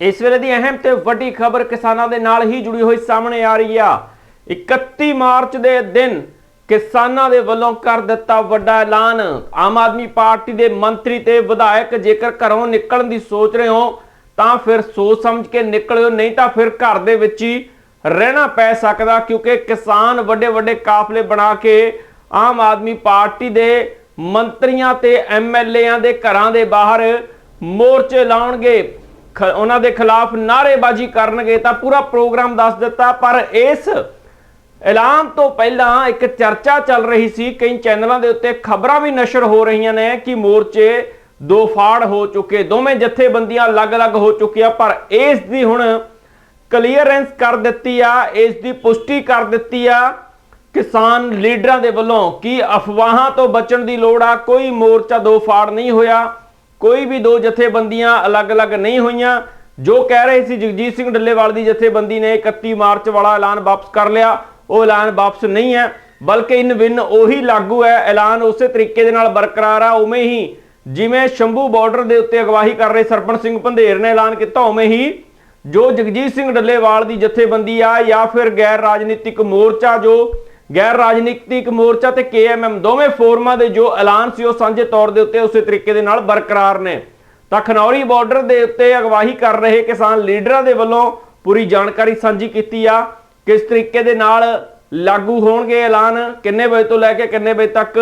ਇਸ ਵੇਲੇ ਦੀ ਅਹਿਮ ਤੇ ਵੱਡੀ ਖਬਰ ਕਿਸਾਨਾਂ ਦੇ ਨਾਲ ਹੀ ਜੁੜੀ ਹੋਈ ਸਾਹਮਣੇ ਆ ਰਹੀ ਆ। 31 ਮਾਰਚ ਦੇ ਦਿਨ ਕਿਸਾਨਾਂ ਦੇ ਵੱਲੋਂ ਕਰ ਦਿੱਤਾ ਵੱਡਾ ਐਲਾਨ। ਆਮ ਆਦਮੀ ਪਾਰਟੀ ਦੇ ਮੰਤਰੀ ਤੇ ਵਿਧਾਇਕ ਜੇਕਰ ਘਰੋਂ ਨਿਕਲਣ ਦੀ ਸੋਚ ਰਹੇ ਹੋ, ਤਾਂ ਫਿਰ ਸੋਚ ਸਮਝ ਕੇ ਨਿਕਲਿਓ, ਨਹੀਂ ਤਾਂ ਫਿਰ ਘਰ ਦੇ ਵਿੱਚ ਹੀ ਰਹਿਣਾ ਪੈ ਸਕਦਾ, ਕਿਉਂਕਿ ਕਿਸਾਨ ਵੱਡੇ ਵੱਡੇ ਕਾਫਲੇ ਬਣਾ ਕੇ ਆਮ ਆਦਮੀ ਪਾਰਟੀ ਦੇ ਮੰਤਰੀਆਂ ਤੇ ਐਮਐਲਏਆਂ ਦੇ ਘਰਾਂ ਦੇ ਬਾਹਰ ਮੋਰਚੇ ਲਾਉਣਗੇ। ਉਹਨਾਂ ਦੇ ਖਿਲਾਫ ਨਾਅਰੇਬਾਜ਼ੀ ਕਰਨਗੇ ਤਾਂ ਪੂਰਾ ਪ੍ਰੋਗਰਾਮ ਦੱਸ ਦਿੱਤਾ, ਪਰ ਇਸ ਐਲਾਨ ਤੋਂ ਪਹਿਲਾਂ ਇੱਕ ਚਰਚਾ ਚੱਲ ਰਹੀ ਸੀ, ਕਈ ਚੈਨਲਾਂ ਦੇ ਉੱਤੇ ਖਬਰਾਂ ਵੀ ਨਸ਼ਰ ਹੋ ਰਹੀਆਂ ਨੇ ਕਿ ਮੋਰਚੇ ਦੋ ਫਾੜ ਹੋ ਚੁੱਕੇ, ਦੋਵੇਂ ਜਥੇਬੰਦੀਆਂ ਅਲੱਗ-ਅਲੱਗ ਹੋ ਚੁੱਕੀਆਂ, ਪਰ ਇਸ ਦੀ ਹੁਣ ਕਲੀਅਰੈਂਸ ਕਰ ਦਿੱਤੀ ਆ, ਇਸ ਦੀ ਪੁਸ਼ਟੀ ਕਰ ਦਿੱਤੀ ਆ, ਕਿਸਾਨ ਲੀਡਰਾਂ ਦੇ ਵੱਲੋਂ ਕਿ ਅਫਵਾਹਾਂ ਤੋਂ ਬਚਣ ਦੀ ਲੋੜ ਆ, ਕੋਈ ਮੋਰਚਾ ਦੋ ਫਾੜ ਨਹੀਂ ਹੋਇਆ। ਕੋਈ ਵੀ ਦੋ ਜਥੇਬੰਦੀਆਂ ਅਲੱਗ-ਅਲੱਗ ਨਹੀਂ ਹੋਈਆਂ। ਜੋ ਕਹਿ ਰਹੇ ਸੀ ਜਗਜੀਤ ਸਿੰਘ ਡੱਲੇਵਾਲ ਦੀ ਜਥੇਬੰਦੀ ਨੇ 31 ਮਾਰਚ ਵਾਲਾ ਐਲਾਨ ਵਾਪਸ ਕਰ ਲਿਆ। ਉਹ ਐਲਾਨ ਵਾਪਸ ਨਹੀਂ ਹੈ, ਬਲਕਿ ਇਨ ਵਿਨ ਉਹੀ ਲਾਗੂ ਹੈ। ਐਲਾਨ ਉਸੇ ਤਰੀਕੇ ਦੇ ਨਾਲ ਬਰਕਰਾਰ ਆ, ਉਵੇਂ ਹੀ ਜਿਵੇਂ ਸ਼ੰਭੂ ਬਾਰਡਰ ਦੇ ਉੱਤੇ ਅਗਵਾਈ ਕਰ ਰਹੇ ਸਰਪੰਚ ਸਿੰਘ ਪੰਧੇਰ ਨੇ ਐਲਾਨ ਕੀਤਾ, ਉਵੇਂ ਹੀ ਜੋ ਜਗਜੀਤ ਸਿੰਘ ਡੱਲੇਵਾਲ ਦੀ ਜਥੇਬੰਦੀ ਆ ਜਾਂ ਫਿਰ ਗੈਰ ਰਾਜਨੀਤਿਕ ਮੋਰਚਾ ਜੋ ਗੈਰ ਰਾਜਨੀਤਿਕ ਮੋਰਚਾ ਤੇ ਕੇਐਮਐਮ ਦੋਵੇਂ ਫੋਰਮਾਂ ਦੇ ਜੋ ਐਲਾਨ ਸੀ ਉਹ ਸਾਂਝੇ ਤੌਰ ਦੇ ਉੱਤੇ ਉਸੇ ਤਰੀਕੇ ਦੇ ਨਾਲ ਬਰਕਰਾਰ ਨੇ। ਤਾਂ ਖਨੌਰੀ ਬਾਰਡਰ ਦੇ ਉੱਤੇ ਅਗਵਾਈ ਕਰ ਰਹੇ ਕਿਸਾਨ ਲੀਡਰਾਂ ਦੇ ਵੱਲੋਂ ਪੂਰੀ ਜਾਣਕਾਰੀ ਸਾਂਝੀ ਕੀਤੀ ਆ। ਕਿਸ ਤਰੀਕੇ ਦੇ ਨਾਲ ਲਾਗੂ ਹੋਣਗੇ ਐਲਾਨ? ਕਿੰਨੇ ਵਜੇ ਤੋਂ ਲੈ ਕੇ ਕਿੰਨੇ ਵਜੇ ਤੱਕ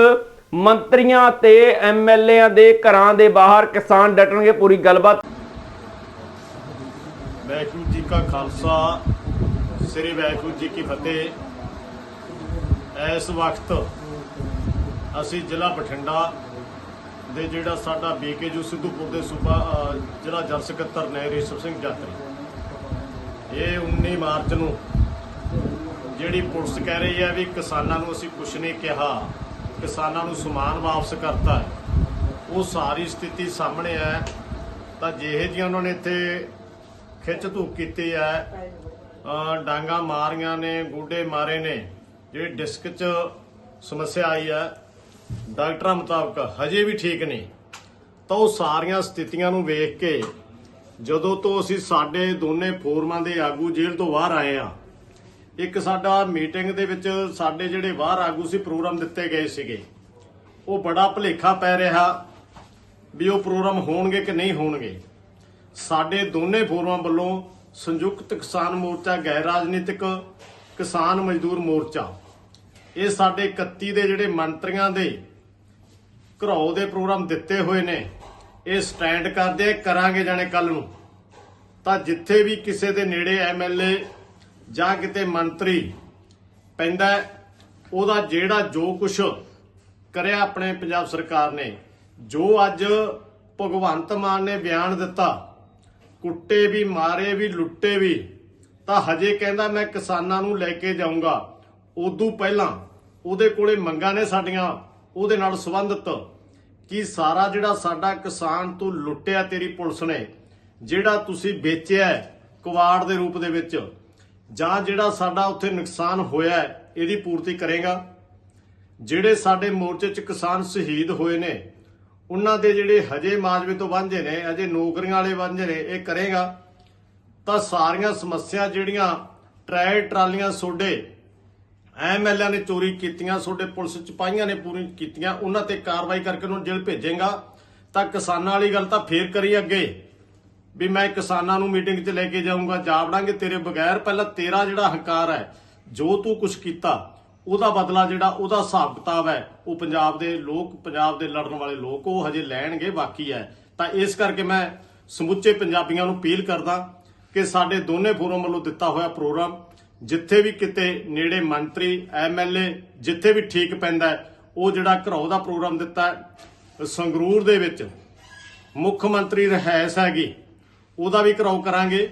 ਮੰਤਰੀਆਂ ਤੇ ਐਮਐਲਏਆਂ ਦੇ ਘਰਾਂ ਦੇ ਬਾਹਰ ਕਿਸਾਨ ਡਟਣਗੇ? ਪੂਰੀ ਗੱਲਬਾਤ। ਵੈਕੂ ਜੀ ਕਾ ਖਾਲਸਾ, ਸ੍ਰੀ ਵਾਹਿਗੁਰੂ ਜੀ ਕੀ ਫਤਿਹ। ਇਸ ਵਕਤ ਅਸੀਂ ਜ਼ਿਲ੍ਹਾ ਬਠਿੰਡਾ ਦੇ ਜਿਹੜਾ ਸਾਡਾ ਬੀਕੇਯੂ ਸਿੱਧੂਪੁਰ ਦੇ ਸੂਬਾ ਜ਼ਿਲ੍ਹਾ ਜਨ ਸਕੱਤਰ ਨੇ ਰੇਸ਼ਮ ਸਿੰਘ ਜਾਤਰੀ। ਇਹ 19 ਮਾਰਚ ਨੂੰ ਜਿਹੜੀ ਪੁਲਿਸ ਕਹਿ ਰਹੀ ਹੈ ਵੀ ਕਿਸਾਨਾਂ ਨੂੰ ਅਸੀਂ ਕੁਝ ਨਹੀਂ ਕਿਹਾ, ਕਿਸਾਨਾਂ ਨੂੰ ਸਮਾਨ ਵਾਪਸ ਕਰਤਾ ਉਹ ਸਾਰੀ ਸਥਿਤੀ ਸਾਹਮਣੇ ਹੈ, ਤਾਂ ਜਿਹੇ ਜਿਹੀਆਂ ਉਹਨਾਂ ਨੇ ਇੱਥੇ ਖਿੱਚ ਧੂਕ ਕੀਤੀ ਹੈ ਅਹ ਡਾਂਗਾ ਮਾਰੀਆਂ ਨੇ, ਗੋਡੇ ਮਾਰੇ ਨੇ ਜਿਹੜੀ ਡਿਸਕ 'ਚ ਸਮੱਸਿਆ ਆਈ ਹੈ, ਡਾਕਟਰਾਂ ਮੁਤਾਬਕ ਹਜੇ ਵੀ ਠੀਕ ਨਹੀਂ। ਤਾਂ ਉਹ ਸਾਰੀਆਂ ਸਥਿਤੀਆਂ ਨੂੰ ਵੇਖ ਕੇ ਜਦੋਂ ਤੋਂ ਅਸੀਂ ਸਾਡੇ ਦੋਨੇ ਫੋਰਮਾਂ ਦੇ ਆਗੂ ਜੇਲ੍ਹ ਤੋਂ ਬਾਹਰ ਆਏ ਆ ਇੱਕ ਸਾਡਾ ਮੀਟਿੰਗ ਦੇ ਵਿੱਚ ਸਾਡੇ ਜਿਹੜੇ ਬਾਹਰ ਆਗੂ ਸੀ, ਪ੍ਰੋਗਰਾਮ ਦਿੱਤੇ ਗਏ ਸੀਗੇ, ਉਹ ਬੜਾ ਭੁਲੇਖਾ ਪੈ ਰਿਹਾ ਵੀ ਉਹ ਪ੍ਰੋਗਰਾਮ ਹੋਣਗੇ ਕਿ ਨਹੀਂ ਹੋਣਗੇ। ਸਾਡੇ ਦੋਨੇ ਫੋਰਮਾਂ ਵੱਲੋਂ ਸੰਯੁਕਤ ਕਿਸਾਨ ਮੋਰਚਾ, ਗੈਰ ਰਾਜਨੀਤਿਕ ਕਿਸਾਨ ਮਜ਼ਦੂਰ ਮੋਰਚਾ। ਇਹ ਸਾਡੇ 31 ਦੇ ਜਿਹੜੇ ਮੰਤਰੀਆਂ ਦੇ ਘਰੋ ਦੇ ਪ੍ਰੋਗਰਾਮ ਦਿੱਤੇ ਹੋਏ ਨੇ, ਇਹ ਸਟੈਂਡ ਕਰਦੇ, ਕਰਾਂਗੇ ਜਾਣੇ ਕੱਲ ਨੂੰ। ਤਾਂ ਜਿੱਥੇ ਵੀ ਕਿਸੇ ਦੇ ਨੇੜੇ ਐਮਐਲਏ ਜਾਂ ਕਿਤੇ ਮੰਤਰੀ ਪੈਂਦਾ ਉਹਦਾ ਜਿਹੜਾ ਜੋ ਕੁਛ ਕਰਿਆ ਆਪਣੇ ਪੰਜਾਬ ਸਰਕਾਰ ਨੇ, ਜੋ ਅੱਜ ਭਗਵੰਤ ਮਾਨ ਨੇ ਬਿਆਨ ਦਿੱਤਾ, ਕੁੱਟੇ ਵੀ, ਮਾਰੇ ਵੀ, ਲੁੱਟੇ ਵੀ ਤਾਂ ਹਜੇ ਕਹਿੰਦਾ ਮੈਂ ਕਿਸਾਨਾਂ ਨੂੰ ਲੈ ਕੇ ਜਾਊਂਗਾ। ਉਦੋਂ ਪਹਿਲਾਂ ਉਹਦੇ ਕੋਲੇ ਮੰਗਾਂ ਨੇ ਸਾਡੀਆਂ ਉਹਦੇ ਨਾਲ ਸੰਬੰਧਿਤ ਕਿ ਸਾਰਾ ਜਿਹੜਾ ਸਾਡਾ ਕਿਸਾਨ ਤੋਂ ਲੁੱਟਿਆ ਤੇਰੀ ਪੁਲਿਸ ਨੇ ਜਿਹੜਾ ਤੁਸੀਂ ਵੇਚਿਆ ਹੈ, ਦੇ ਰੂਪ ਦੇ ਵਿੱਚ ਜਾਂ ਜਿਹੜਾ ਸਾਡਾ ਉੱਥੇ ਨੁਕਸਾਨ ਹੋਇਆ ਇਹਦੀ ਪੂਰਤੀ ਕਰੇਗਾ। ਜਿਹੜੇ ਸਾਡੇ ਮੋਰਚੇ 'ਚ ਕਿਸਾਨ ਸ਼ਹੀਦ ਹੋਏ ਨੇ ਉਹਨਾਂ ਦੇ ਜਿਹੜੇ ਹਜੇ ਮਾਜਵੇ ਤੋਂ ਵਾਂਝੇ ਨੇ ਅਜੇ ਨੌਕਰੀਆਂ ਵਾਲੇ ਵਾਂਝੇ ਨੇ ਇਹ ਕਰੇਗਾ। ਤਾਂ ਸਾਰੀਆਂ ਸਮੱਸਿਆ ਜਿਹੜੀਆਂ ਟਰੈ ਟਰਾਲੀਆਂ ਸੋਡੇ ਐਮਐਲਏ ਨੇ ਚੋਰੀ ਕੀਤੀਆਂ ਤੁਹਾਡੇ ਪੁਲਿਸ ਚ ਨੇ ਪੂਰੀ ਕੀਤੀਆਂ, ਉਹਨਾਂ ਤੇ ਕਾਰਵਾਈ ਕਰਕੇ ਉਹਨੂੰ ਜੇਲ੍ਹ ਭੇਜੇਗਾ। ਤਾਂ ਕਿਸਾਨਾਂ ਵਾਲੀ ਗੱਲ ਤਾਂ ਫੇਰ ਕਰੀ ਅੱਗੇ। ਵੀ ਮੈਂ ਕਿਸਾਨਾਂ ਨੂੰ ਮੀਟਿੰਗ 'ਚ ਲੈ ਕੇ ਜਾਊਂਗਾ ਜਾਵੜਾਂਗੇ ਤੇਰੇ ਬਗੈਰ ਪਹਿਲਾਂ ਤੇਰਾ ਜਿਹੜਾ ਹੰਕਾਰ ਹੈ, ਜੋ ਤੂੰ ਕੁਝ ਕੀਤਾ, ਉਹਦਾ ਬਦਲਾ ਜਿਹੜਾ ਉਹਦਾ ਹਿਸਾਬ ਕਿਤਾਬ ਹੈ, ਉਹ ਪੰਜਾਬ ਦੇ ਲੋਕ, ਪੰਜਾਬ ਦੇ ਲੜਨ ਵਾਲੇ ਲੋਕ ਉਹ ਹਜੇ ਲੈਣਗੇ, ਬਾਕੀ ਹੈ। ਤਾਂ ਇਸ ਕਰਕੇ ਮੈਂ ਸਮੁੱਚੇ ਪੰਜਾਬੀਆਂ ਨੂੰ ਅਪੀਲ ਕਰਦਾ ਕਿ ਸਾਡੇ ਦੋਨੇ ਫੋਰਮ ਵੱਲੋਂ ਦਿੱਤਾ ਹੋਇਆ ਪ੍ਰੋਗਰਾਮ ਜਿੱਥੇ ਵੀ ਕਿਤੇ ਨੇੜੇ ਮੰਤਰੀ ਐਮਐਲਏ ਜਿੱਥੇ ਵੀ ਠੀਕ ਪੈਂਦਾ ਉਹ ਜਿਹੜਾ ਘਰੋਂ ਦਾ ਪ੍ਰੋਗਰਾਮ ਦਿੱਤਾ ਸੰਗਰੂਰ ਦੇ ਵਿੱਚ ਮੁੱਖ ਮੰਤਰੀ ਰਹਿਸ ਹੈਗੀ, ਉਹਦਾ ਵੀ ਘਰੋਂ ਕਰਾਂਗੇ।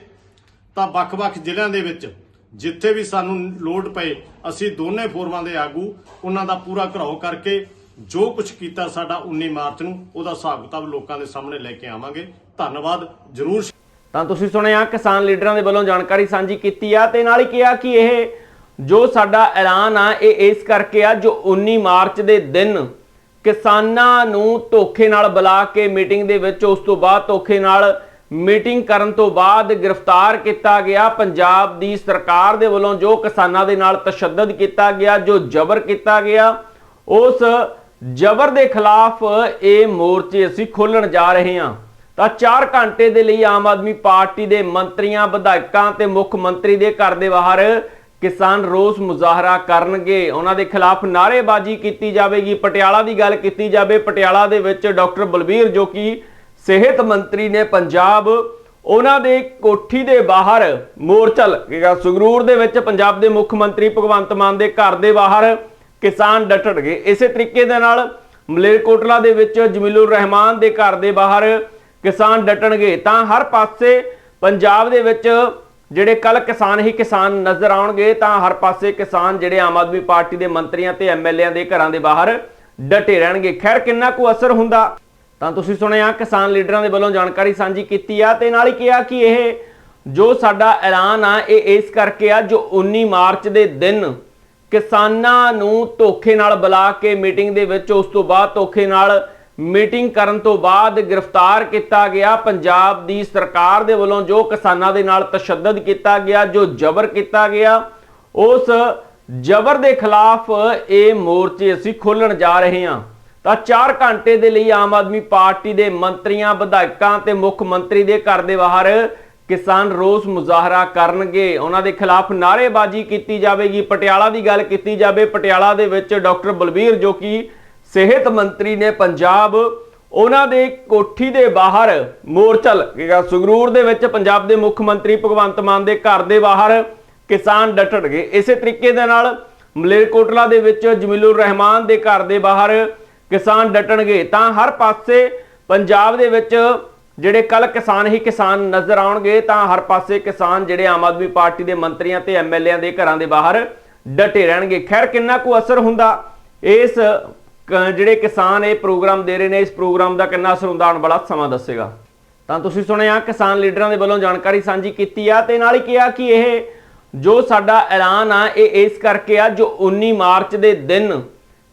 ਤਾਂ ਵੱਖ-ਵੱਖ ਜ਼ਿਲ੍ਹਿਆਂ ਦੇ ਵਿੱਚ ਜਿੱਥੇ ਵੀ ਸਾਨੂੰ ਲੋਡ ਪਏ, ਅਸੀਂ ਦੋਨੇ ਫੋਰਮਾਂ ਦੇ ਆਗੂ, ਉਹਨਾਂ ਦਾ ਪੂਰਾ ਘਰਾਓ ਕਰਕੇ ਜੋ ਕੁਝ ਕੀਤਾ ਸਾਡਾ 19 ਮਾਰਚ ਨੂੰ, ਉਹਦਾ ਹਿਸਾਬ ਕਿਤਾਬ ਲੋਕਾਂ ਦੇ ਸਾਹਮਣੇ ਲੈ ਕੇ ਆਵਾਂਗੇ। ਧੰਨਵਾਦ, ਜਰੂਰ। ਤਾਂ ਤੁਸੀਂ ਸੁਣਿਆ ਕਿਸਾਨ ਲੀਡਰਾਂ ਦੇ ਵੱਲੋਂ ਜਾਣਕਾਰੀ ਸਾਂਝੀ ਕੀਤੀ ਆ ਤੇ ਨਾਲ ਹੀ ਕਿਹਾ ਕਿ ਇਹ ਜੋ ਸਾਡਾ ਐਲਾਨ ਆ, ਇਹ ਇਸ ਕਰਕੇ ਆ ਜੋ 19 ਮਾਰਚ ਦੇ ਦਿਨ ਕਿਸਾਨਾਂ ਨੂੰ ਧੋਖੇ ਨਾਲ ਬੁਲਾ ਕੇ ਮੀਟਿੰਗ ਦੇ ਵਿੱਚ, ਉਸ ਤੋਂ ਬਾਅਦ ਧੋਖੇ ਨਾਲ ਮੀਟਿੰਗ ਕਰਨ ਤੋਂ ਬਾਅਦ ਗ੍ਰਿਫਤਾਰ ਕੀਤਾ ਗਿਆ। ਪੰਜਾਬ ਦੀ ਸਰਕਾਰ ਦੇ ਵੱਲੋਂ ਜੋ ਕਿਸਾਨਾਂ ਦੇ ਨਾਲ ਤਸ਼ੱਦਦ ਕੀਤਾ ਗਿਆ, ਜੋ ਜ਼ਬਰ ਕੀਤਾ ਗਿਆ, ਉਸ ਜ਼ਬਰ ਦੇ ਖਿਲਾਫ ਇਹ ਮੋਰਚੇ ਅਸੀਂ ਖੋਲਣ ਜਾ ਰਹੇ ਹਾਂ। ਤਾਂ 4 ਘੰਟੇ ਦੇ ਲਈ ਆਮ ਆਦਮੀ ਪਾਰਟੀ ਦੇ ਮੰਤਰੀਆਂ, ਵਿਧਾਇਕਾਂ ਤੇ ਮੁੱਖ ਮੰਤਰੀ ਦੇ ਘਰ ਦੇ ਬਾਹਰ ਕਿਸਾਨ ਰੋਸ ਮੁਜ਼ਾਹਰਾ ਕਰਨਗੇ। ਉਹਨਾਂ ਦੇ ਖਿਲਾਫ ਨਾਅਰੇਬਾਜ਼ੀ ਕੀਤੀ ਜਾਵੇਗੀ। ਪਟਿਆਲਾ ਦੀ ਗੱਲ ਕੀਤੀ ਜਾਵੇ, ਪਟਿਆਲਾ ਦੇ ਵਿੱਚ ਡਾਕਟਰ ਬਲਬੀਰ ਜੋ ਕਿ ਸਿਹਤ ਮੰਤਰੀ ਨੇ ਪੰਜਾਬ, ਉਹਨਾਂ ਦੇ ਕੋਠੀ ਦੇ ਬਾਹਰ ਮੋਰਚਾ ਲੱਗੇਗਾ ਸੰਗਰੂਰ ਦੇ ਵਿੱਚ ਪੰਜਾਬ ਦੇ ਮੁੱਖ ਮੰਤਰੀ ਭਗਵੰਤ ਮਾਨ ਦੇ ਘਰ ਦੇ ਬਾਹਰ ਕਿਸਾਨ ਡਟਣਗੇ ਇਸੇ ਤਰੀਕੇ ਦੇ ਨਾਲ ਮਲੇਰਕੋਟਲਾ ਦੇ ਵਿੱਚ ਜਮੀਲੁਰ ਰਹਿਮਾਨ ਦੇ ਘਰ ਦੇ ਬਾਹਰ ਕਿਸਾਨ ਡਟਣਗੇ, ਤਾਂ ਹਰ ਪਾਸੇ ਪੰਜਾਬ ਦੇ ਵਿੱਚ ਜਿਹੜੇ ਕੱਲ ਕਿਸਾਨ ਹੀ ਕਿਸਾਨ ਨਜ਼ਰ ਆਉਣਗੇ, ਤਾਂ ਹਰ ਪਾਸੇ ਕਿਸਾਨ ਜਿਹੜੇ ਆਮ ਆਦਮੀ ਪਾਰਟੀ ਦੇ ਮੰਤਰੀਆਂ ਤੇ ਐਮਐਲਏਆਂ ਦੇ ਘਰਾਂ ਦੇ ਬਾਹਰ ਡਟੇ ਰਹਿਣਗੇ। ਖੈਰ, ਕਿੰਨਾ ਕੁ ਅਸਰ ਹੁੰਦਾ? ਤਾਂ ਤੁਸੀਂ ਸੁਣਿਆ, ਕਿਸਾਨ ਲੀਡਰਾਂ ਦੇ ਵੱਲੋਂ ਜਾਣਕਾਰੀ ਸਾਂਝੀ ਕੀਤੀ ਆ, ਤੇ ਨਾਲ ਹੀ ਕਿਹਾ ਕਿ ਇਹ ਜੋ ਸਾਡਾ ਐਲਾਨ ਆ, ਇਹ ਇਸ ਕਰਕੇ ਆ ਜੋ 19 ਮਾਰਚ ਦੇ ਦਿਨ ਕਿਸਾਨਾਂ ਨੂੰ ਧੋਖੇ ਨਾਲ ਬੁਲਾ ਕੇ ਮੀਟਿੰਗ ਦੇ ਵਿੱਚ, ਉਸ ਤੋਂ ਬਾਅਦ ਧੋਖੇ ਨਾਲ ਮੀਟਿੰਗ ਕਰਨ ਤੋਂ ਬਾਅਦ ਗ੍ਰਿਫਤਾਰ ਕੀਤਾ ਗਿਆ। ਪੰਜਾਬ ਦੀ ਸਰਕਾਰ ਦੇ ਵੱਲੋਂ ਜੋ ਕਿਸਾਨਾਂ ਦੇ ਨਾਲ ਤਸ਼ੱਦਦ ਕੀਤਾ ਗਿਆ, ਜੋ ਜ਼ਬਰ ਕੀਤਾ ਗਿਆ, ਉਸ ਜ਼ਬਰ ਦੇ ਖਿਲਾਫ ਇਹ ਮੋਰਚੇ ਅਸੀਂ ਖੋਲਣ ਜਾ ਰਹੇ ਹਾਂ। ਤਾਂ 4 ਘੰਟੇ ਦੇ ਲਈ ਆਮ ਆਦਮੀ ਪਾਰਟੀ ਦੇ ਮੰਤਰੀਆਂ, ਵਿਧਾਇਕਾਂ ਤੇ ਮੁੱਖ ਮੰਤਰੀ ਦੇ ਘਰ ਦੇ ਬਾਹਰ ਕਿਸਾਨ ਰੋਸ ਮੁਜ਼ਾਹਰਾ ਕਰਨਗੇ। ਉਹਨਾਂ ਦੇ ਖਿਲਾਫ ਨਾਅਰੇਬਾਜ਼ੀ ਕੀਤੀ ਜਾਵੇਗੀ। ਪਟਿਆਲਾ ਦੀ ਗੱਲ ਕੀਤੀ ਜਾਵੇ, ਪਟਿਆਲਾ ਦੇ ਵਿੱਚ ਡਾਕਟਰ ਬਲਬੀਰ ਜੋ ਕਿ ਸਿਹਤ ਮੰਤਰੀ ਨੇ ਪੰਜਾਬ, ਉਹਨਾਂ ਦੇ ਕੋਠੀ ਦੇ ਬਾਹਰ ਮੋਰਚਾ ਲੱਗੇਗਾ। ਸੰਗਰੂਰ ਦੇ ਵਿੱਚ ਪੰਜਾਬ ਦੇ ਮੁੱਖ ਮੰਤਰੀ ਭਗਵੰਤ ਮਾਨ ਦੇ ਘਰ ਦੇ ਬਾਹਰ ਕਿਸਾਨ ਡਟਣਗੇ ਇਸੇ ਤਰੀਕੇ ਦੇ ਨਾਲ ਮਲੇਰਕੋਟਲਾ ਦੇ ਵਿੱਚ ਜਮੀਲੁਰ ਰਹਿਮਾਨ ਦੇ ਘਰ ਦੇ ਬਾਹਰ ਕਿਸਾਨ ਡਟਣਗੇ। ਤਾਂ ਹਰ ਪਾਸੇ ਪੰਜਾਬ ਦੇ ਵਿੱਚ ਜਿਹੜੇ ਕੱਲ ਕਿਸਾਨ ਹੀ ਕਿਸਾਨ ਨਜ਼ਰ ਆਉਣਗੇ, ਤਾਂ ਹਰ ਪਾਸੇ ਕਿਸਾਨ ਜਿਹੜੇ ਆਮ ਆਦਮੀ ਪਾਰਟੀ ਦੇ ਮੰਤਰੀਆਂ ਤੇ ਐਮਐਲਏਆਂ ਦੇ ਘਰਾਂ ਦੇ ਬਾਹਰ ਡਟੇ ਰਹਿਣਗੇ। ਖੈਰ, ਕਿੰਨਾ ਕੁ ਅਸਰ ਹੁੰਦਾ ਇਸ ਜਿਹੜੇ ਕਿਸਾਨ ਇਹ ਪ੍ਰੋਗਰਾਮ ਦੇ ਰਹੇ ਨੇ, ਇਸ ਪ੍ਰੋਗਰਾਮ ਦਾ ਕਿੰਨਾ ਅਸਰ ਹੁੰਦਾ, ਆਉਣ ਵਾਲਾ ਸਮਾਂ ਦੱਸੇਗਾ। ਤਾਂ ਤੁਸੀਂ ਸੁਣਿਆ, ਕਿਸਾਨ ਲੀਡਰਾਂ ਦੇ ਵੱਲੋਂ ਜਾਣਕਾਰੀ ਸਾਂਝੀ ਕੀਤੀ ਆ, ਤੇ ਨਾਲ ਹੀ ਕਿਹਾ ਕਿ ਇਹ ਜੋ ਸਾਡਾ ਐਲਾਨ ਆ, ਇਹ ਇਸ ਕਰਕੇ ਆ, ਜੋ 19 ਮਾਰਚ ਦੇ ਦਿਨ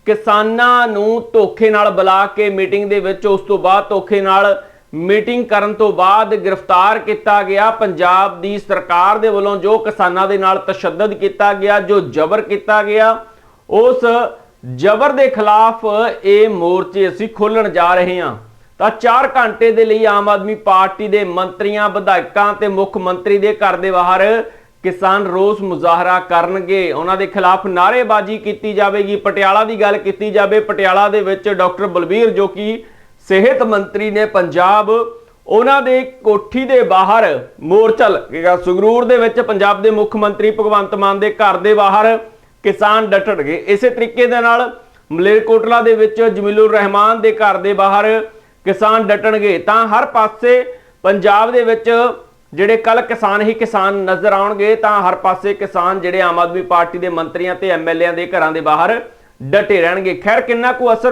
ਕਿਸਾਨਾਂ ਨੂੰ ਧੋਖੇ ਨਾਲ ਬੁਲਾ ਕੇ ਮੀਟਿੰਗ ਦੇ ਵਿੱਚ, ਉਸ ਤੋਂ ਬਾਅਦ ਧੋਖੇ ਨਾਲ ਮੀਟਿੰਗ ਕਰਨ ਤੋਂ ਬਾਅਦ ਗ੍ਰਿਫਤਾਰ ਕੀਤਾ ਗਿਆ। ਪੰਜਾਬ ਦੀ ਸਰਕਾਰ ਦੇ ਵੱਲੋਂ ਜੋ ਕਿਸਾਨਾਂ ਦੇ ਨਾਲ ਤਸ਼ੱਦਦ ਕੀਤਾ ਗਿਆ, ਜੋ ਜ਼ਬਰ ਕੀਤਾ ਗਿਆ, ਉਸ ਜ਼ਬਰ ਦੇ ਖਿਲਾਫ ਇਹ ਮੋਰਚੇ ਅਸੀਂ ਖੋਲਣ ਜਾ ਰਹੇ ਹਾਂ। ਤਾਂ 4 ਘੰਟੇ ਦੇ ਲਈ ਆਮ ਆਦਮੀ ਪਾਰਟੀ ਦੇ ਮੰਤਰੀਆਂ, ਵਿਧਾਇਕਾਂ ਤੇ ਮੁੱਖ ਮੰਤਰੀ ਦੇ ਘਰ ਦੇ ਬਾਹਰ ਕਿਸਾਨ ਰੋਸ ਮੁਜ਼ਾਹਰਾ ਕਰਨਗੇ। ਉਹਨਾਂ ਦੇ ਖਿਲਾਫ ਨਾਅਰੇਬਾਜ਼ੀ ਕੀਤੀ ਜਾਵੇਗੀ। ਪਟਿਆਲਾ ਦੀ ਗੱਲ ਕੀਤੀ ਜਾਵੇ, ਪਟਿਆਲਾ ਦੇ ਵਿੱਚ ਡਾਕਟਰ ਬਲਬੀਰ ਜੋ ਕਿ ਸਿਹਤ ਮੰਤਰੀ ਨੇ ਪੰਜਾਬ, ਉਹਨਾਂ ਦੇ ਕੋਠੀ ਦੇ ਬਾਹਰ ਮੋਰਚਾ ਲੱਗੇਗਾ। ਸੰਗਰੂਰ ਦੇ ਵਿੱਚ ਪੰਜਾਬ ਦੇ ਮੁੱਖ ਮੰਤਰੀ ਭਗਵੰਤ ਮਾਨ ਦੇ ਘਰ ਦੇ ਬਾਹਰ ਕਿਸਾਨ ਡਟਣਗੇ ਇਸੇ ਤਰੀਕੇ ਦੇ ਨਾਲ ਮਲੇਰਕੋਟਲਾ ਦੇ ਵਿੱਚ ਜਮੀਲੁਰ ਰਹਿਮਾਨ ਦੇ ਘਰ ਦੇ ਬਾਹਰ ਕਿਸਾਨ ਡਟਣਗੇ ਤਾਂ ਹਰ ਪਾਸੇ ਪੰਜਾਬ ਦੇ ਵਿੱਚ ਜਿਹੜੇ ਕੱਲ ਕਿਸਾਨ ਹੀ ਕਿਸਾਨ ਨਜ਼ਰ ਆਉਣਗੇ, ਤਾਂ ਹਰ ਪਾਸੇ ਕਿਸਾਨ ਜਿਹੜੇ ਆਮ ਆਦਮੀ ਪਾਰਟੀ ਦੇ ਮੰਤਰੀਆਂ ਤੇ ਐਮਐਲਏਆਂ ਦੇ ਘਰਾਂ ਦੇ ਬਾਹਰ ਡਟੇ ਰਹਿਣਗੇ। ਖੈਰ, ਕਿੰਨਾ ਕੁ ਅਸਰ